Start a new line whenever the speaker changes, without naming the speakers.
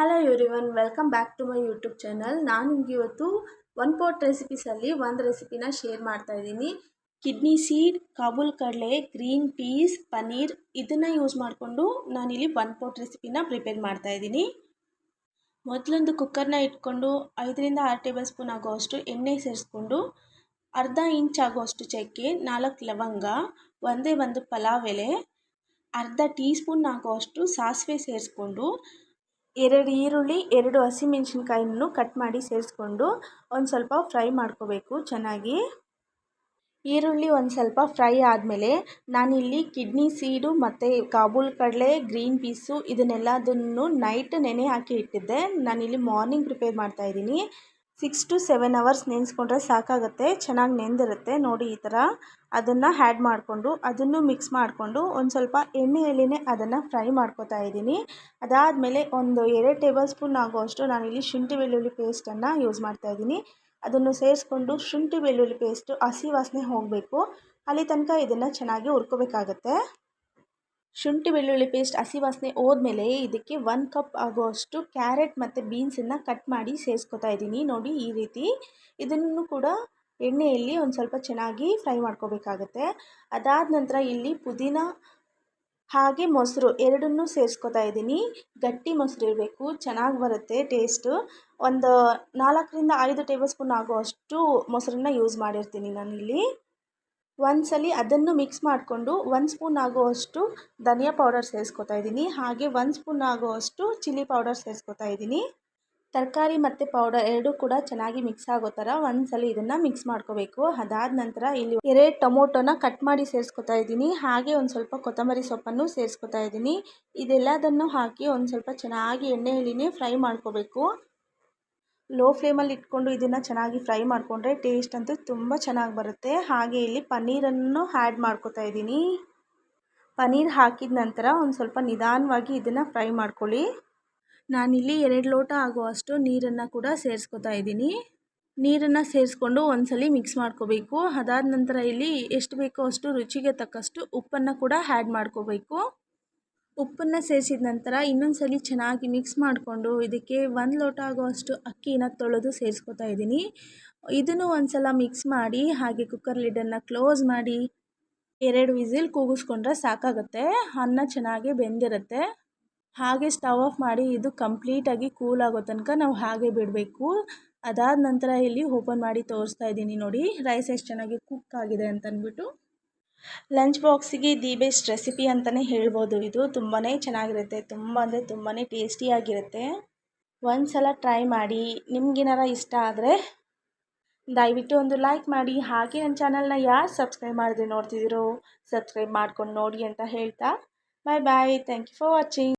Hello everyone welcome back to my YouTube channel ನಾನು ನಿಮಗೆ ಇವತ್ತು ಒನ್ ಪಾಟ್ ರೆಸಿಪೀಸಲ್ಲಿ ಒಂದು ರೆಸಿಪಿನ ಶೇರ್ ಮಾಡ್ತಾ ಇದ್ದೀನಿ. ಕಿಡ್ನಿ ಸೀಡ್ ಕಾಬೂಲ್ ಕಡಲೆ ಗ್ರೀನ್ ಪೀಸ್ ಪನ್ನೀರ್ ಇದನ್ನು ಯೂಸ್ ಮಾಡಿಕೊಂಡು ನಾನಿಲ್ಲಿ ಒನ್ ಪಾಟ್ ರೆಸಿಪಿನ ಪ್ರಿಪೇರ್ ಮಾಡ್ತಾ ಇದ್ದೀನಿ. ಮೊದಲೊಂದು ಕುಕ್ಕರ್ನ ಇಟ್ಕೊಂಡು ಐದರಿಂದ ಆರು ಟೇಬಲ್ ಸ್ಪೂನ್ ಆಗೋವಷ್ಟು ಎಣ್ಣೆ ಸೇರಿಸ್ಕೊಂಡು ಅರ್ಧ ಇಂಚ್ ಆಗೋವಷ್ಟು ಚಕ್ಕೆ, ನಾಲ್ಕು ಲವಂಗ, ಒಂದೇ ಒಂದು ಪಲಾವ್ ಎಲೆ, ಅರ್ಧ ಟೀ ಸ್ಪೂನ್ ಆಗೋವಷ್ಟು ಸಾಸಿವೆ ಸೇರಿಸ್ಕೊಂಡು ಎರಡು ಈರುಳ್ಳಿ, ಎರಡು ಹಸಿಮೆಣ್ಸಿನ್ಕಾಯಿಯನ್ನು ಕಟ್ ಮಾಡಿ ಸೇರಿಸ್ಕೊಂಡು ಒಂದು ಸ್ವಲ್ಪ ಫ್ರೈ ಮಾಡ್ಕೋಬೇಕು ಚೆನ್ನಾಗಿ. ಈರುಳ್ಳಿ ಒಂದು ಸ್ವಲ್ಪ ಫ್ರೈ ಆದಮೇಲೆ ನಾನಿಲ್ಲಿ ಕಿಡ್ನಿ ಸೀಡು ಮತ್ತು ಕಾಬೂಲ್ ಕಡಲೆ, ಗ್ರೀನ್ ಪೀಸು ಇದನ್ನೆಲ್ಲದನ್ನು ನೈಟ್ ನೆನೆ ಹಾಕಿ ಇಟ್ಟಿದ್ದೆ. ನಾನಿಲ್ಲಿ ಮಾರ್ನಿಂಗ್ ಪ್ರಿಪೇರ್ ಮಾಡ್ತಾಯಿದ್ದೀನಿ ಸಿಕ್ಸ್ ಟು ಸೆವೆನ್ ಅವರ್ಸ್ ನೆನೆಸ್ಕೊಂಡ್ರೆ ಸಾಕಾಗುತ್ತೆ, ಚೆನ್ನಾಗಿ ನೆಂದಿರುತ್ತೆ. ನೋಡಿ ಈ ಥರ ಅದನ್ನು ಹ್ಯಾಡ್ ಮಾಡಿಕೊಂಡು, ಅದನ್ನು ಮಿಕ್ಸ್ ಮಾಡಿಕೊಂಡು ಒಂದು ಸ್ವಲ್ಪ ಎಣ್ಣೆಯಲ್ಲಿನೇ ಅದನ್ನು ಫ್ರೈ ಮಾಡ್ಕೊತಾ ಇದ್ದೀನಿ. ಅದಾದಮೇಲೆ ಒಂದು ಎರಡು ಟೇಬಲ್ ಸ್ಪೂನ್ ಆಗುವಷ್ಟು ನಾನಿಲ್ಲಿ ಶುಂಠಿ ಬೆಳ್ಳುಳ್ಳಿ ಪೇಸ್ಟನ್ನು ಯೂಸ್ ಮಾಡ್ತಾ ಇದ್ದೀನಿ. ಅದನ್ನು ಸೇರಿಸ್ಕೊಂಡು ಶುಂಠಿ ಬೆಳ್ಳುಳ್ಳಿ ಪೇಸ್ಟು ಹಸಿ ವಾಸನೆ ಹೋಗಬೇಕು. ಅಲ್ಲಿ ತನಕ ಇದನ್ನು ಚೆನ್ನಾಗಿ ಹುರ್ಕೋಬೇಕಾಗತ್ತೆ. ಶುಂಠಿ, ಬೆಳ್ಳುಳ್ಳಿ ಪೇಸ್ಟ್ ಹಸಿ ವಾಸನೆ ಹೋದ್ಮೇಲೆ ಇದಕ್ಕೆ ಒನ್ ಕಪ್ ಆಗುವಷ್ಟು ಕ್ಯಾರೆಟ್ ಮತ್ತು ಬೀನ್ಸನ್ನು ಕಟ್ ಮಾಡಿ ಸೇರಿಸ್ಕೊತಾ ಇದ್ದೀನಿ. ನೋಡಿ ಈ ರೀತಿ. ಇದನ್ನು ಕೂಡ ಎಣ್ಣೆಯಲ್ಲಿ ಒಂದು ಸ್ವಲ್ಪ ಚೆನ್ನಾಗಿ ಫ್ರೈ ಮಾಡ್ಕೋಬೇಕಾಗತ್ತೆ. ಅದಾದ ನಂತರ ಇಲ್ಲಿ ಪುದೀನ ಹಾಗೆ ಮೊಸರು ಎರಡನ್ನೂ ಸೇರಿಸ್ಕೊತಾ ಇದ್ದೀನಿ. ಗಟ್ಟಿ ಮೊಸರು ಇರಬೇಕು, ಚೆನ್ನಾಗಿ ಬರುತ್ತೆ ಟೇಸ್ಟು ಒಂದು ನಾಲ್ಕರಿಂದ ಐದು ಟೇಬಲ್ ಸ್ಪೂನ್ ಆಗುವಷ್ಟು ಮೊಸರನ್ನ ಯೂಸ್ ಮಾಡಿರ್ತೀನಿ ನಾನಿಲ್ಲಿ. ಒಂದ್ಸಲಿ ಅದನ್ನು ಮಿಕ್ಸ್ ಮಾಡಿಕೊಂಡು ಒಂದು ಸ್ಪೂನ್ ಆಗುವಷ್ಟು ಧನಿಯಾ ಪೌಡರ್ ಸೇರಿಸ್ಕೊತಾ ಇದ್ದೀನಿ. ಹಾಗೆ ಒಂದು ಸ್ಪೂನ್ ಆಗುವಷ್ಟು ಚಿಲ್ಲಿ ಪೌಡರ್ ಸೇರಿಸ್ಕೊತಾ ಇದ್ದೀನಿ. ತರಕಾರಿ ಮತ್ತು ಪೌಡರ್ ಎರಡೂ ಕೂಡ ಚೆನ್ನಾಗಿ ಮಿಕ್ಸ್ ಆಗೋ ಥರ ಒಂದ್ಸಲಿ ಇದನ್ನು ಮಿಕ್ಸ್ ಮಾಡ್ಕೋಬೇಕು. ಅದಾದ ನಂತರ ಇಲ್ಲಿ ಎರಡು ಟೊಮೊಟೊನ ಕಟ್ ಮಾಡಿ ಸೇರಿಸ್ಕೊತಾ ಇದ್ದೀನಿ. ಹಾಗೆ ಒಂದು ಸ್ವಲ್ಪ ಕೊತ್ತಂಬರಿ ಸೊಪ್ಪನ್ನು ಸೇರಿಸ್ಕೊತಾ ಇದ್ದೀನಿ. ಇದೆಲ್ಲದನ್ನು ಹಾಕಿ ಒಂದು ಸ್ವಲ್ಪ ಚೆನ್ನಾಗಿ ಎಣ್ಣೆಯಲ್ಲಿನೇ ಫ್ರೈ ಮಾಡ್ಕೋಬೇಕು. ಲೋ ಫ್ಲೇಮಲ್ಲಿ ಇಟ್ಕೊಂಡು ಇದನ್ನು ಚೆನ್ನಾಗಿ ಫ್ರೈ ಮಾಡಿಕೊಂಡ್ರೆ ಟೇಸ್ಟ್ ಅಂತೂ ತುಂಬ ಚೆನ್ನಾಗಿ ಬರುತ್ತೆ. ಹಾಗೆ ಇಲ್ಲಿ ಪನ್ನೀರನ್ನು ಆ್ಯಡ್ ಮಾಡ್ಕೋತಾ ಇದ್ದೀನಿ. ಪನ್ನೀರ್ ಹಾಕಿದ ನಂತರ ಒಂದು ಸ್ವಲ್ಪ ನಿಧಾನವಾಗಿ ಇದನ್ನು ಫ್ರೈ ಮಾಡ್ಕೊಳ್ಳಿ. ನಾನಿಲ್ಲಿ ಎರಡು ಲೋಟ ಆಗುವಷ್ಟು ನೀರನ್ನು ಕೂಡ ಸೇರಿಸ್ಕೊತಾ ಇದ್ದೀನಿ. ನೀರನ್ನು ಸೇರಿಸ್ಕೊಂಡು ಒಂದ್ಸಲಿ ಮಿಕ್ಸ್ ಮಾಡ್ಕೋಬೇಕು. ಅದಾದ ನಂತರ ಇಲ್ಲಿ ಎಷ್ಟು ಬೇಕೋ ಅಷ್ಟು ರುಚಿಗೆ ತಕ್ಕಷ್ಟು ಉಪ್ಪನ್ನು ಕೂಡ ಆ್ಯಡ್ ಮಾಡ್ಕೋಬೇಕು. ಉಪ್ಪನ್ನು ಸೇರಿಸಿದ ನಂತರ ಇನ್ನೊಂದು ಸಲ ಚೆನ್ನಾಗಿ ಮಿಕ್ಸ್ ಮಾಡಿಕೊಂಡು ಇದಕ್ಕೆ ಒಂದು ಲೋಟ ಆಗುವಷ್ಟು ಅಕ್ಕಿನ ತೊಳೆದು ಸೇರಿಸ್ಕೊತಾ ಇದ್ದೀನಿ. ಇದನ್ನು ಒಂದು ಸಲ ಮಿಕ್ಸ್ ಮಾಡಿ ಹಾಗೆ ಕುಕ್ಕರ್ ಲಿಡ್ಡನ್ನು ಕ್ಲೋಸ್ ಮಾಡಿ ಎರಡು ವಿಸಿಲ್ ಕೂಗಿಸ್ಕೊಂಡ್ರೆ ಸಾಕಾಗುತ್ತೆ, ಅನ್ನ ಚೆನ್ನಾಗಿ ಬೆಂದಿರುತ್ತೆ. ಹಾಗೆ ಸ್ಟವ್ ಆಫ್ ಮಾಡಿ ಇದು ಕಂಪ್ಲೀಟಾಗಿ ಕೂಲ್ ಆಗೋ ತನಕ ನಾವು ಹಾಗೆ ಬಿಡಬೇಕು. ಅದಾದ ನಂತರ ಇಲ್ಲಿ ಓಪನ್ ಮಾಡಿ ತೋರಿಸ್ತಾ ಇದ್ದೀನಿ ನೋಡಿ ರೈಸ್ ಎಷ್ಟು ಚೆನ್ನಾಗಿ ಕುಕ್ ಆಗಿದೆ ಅಂತ ಅಂದ್ಬಿಟ್ಟು ಲಂಚ್ ಬಾಕ್ಸಿಗೆ ದಿ ಬೆಸ್ಟ್ ರೆಸಿಪಿ ಅಂತಲೇ ಹೇಳ್ಬೋದು. ಇದು ತುಂಬಾ ಚೆನ್ನಾಗಿರುತ್ತೆ. ತುಂಬ ಅಂದರೆ ತುಂಬಾ ಟೇಸ್ಟಿಯಾಗಿರುತ್ತೆ ಒಂದು ಸಲ ಟ್ರೈ ಮಾಡಿ. ನಿಮ್ಗೇನಾರ ಇಷ್ಟ ಆದರೆ ದಯವಿಟ್ಟು ಒಂದು ಲೈಕ್ ಮಾಡಿ. ಹಾಗೆ ನನ್ನ ಚಾನಲ್ನ ಯಾರು ಸಬ್ಸ್ಕ್ರೈಬ್ ಮಾಡಿದ್ರೆ ನೋಡ್ತಿದ್ದೀರೋ ಸಬ್ಸ್ಕ್ರೈಬ್ ಮಾಡ್ಕೊಂಡು ನೋಡಿ ಅಂತ ಹೇಳ್ತಾ. Bye bye thank you for watching